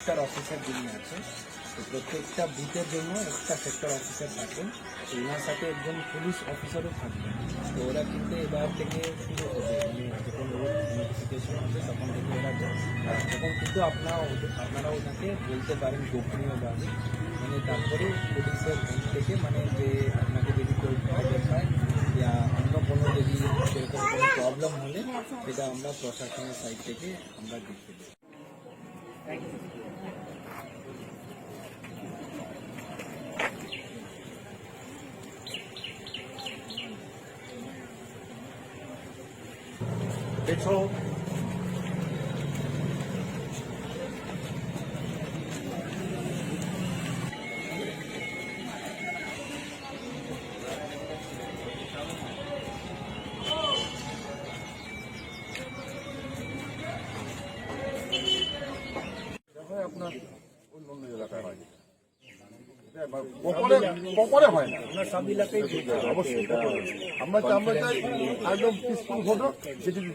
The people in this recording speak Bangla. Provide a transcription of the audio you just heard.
সেক্টর অফিসার যিনি আছেন তো প্রত্যেকটা বুথের জন্য একটা সেক্টর অফিসার থাকেন। তো ওনার সাথে একজন পুলিশ অফিসারও থাকবেন। তো ওরা কিন্তু এবার থেকে শুরু হবে মানে যখন ওর নোটিফিকেশন হবে তখন থেকে ওরা তখন কিন্তু আপনারা আপনারা ওনাকে বলতে পারেন গোপনীয়ভাবে মানে তারপরে পুলিশের থেকে মানে যে আপনাকে যদি কেউ দেখায় বা অন্য কোনো যদি সেরকম কোনো প্রবলেম হলে সেটা আমরা প্রশাসনের সাইড থেকে আমরা দেখতে দেবো দেখো আপনার অন্য অন্য এলাকায় হয় প্রপারে প্রপারে হয় না। আমরা আমরা চাই একদম পিসফুল ফটো যেটুকু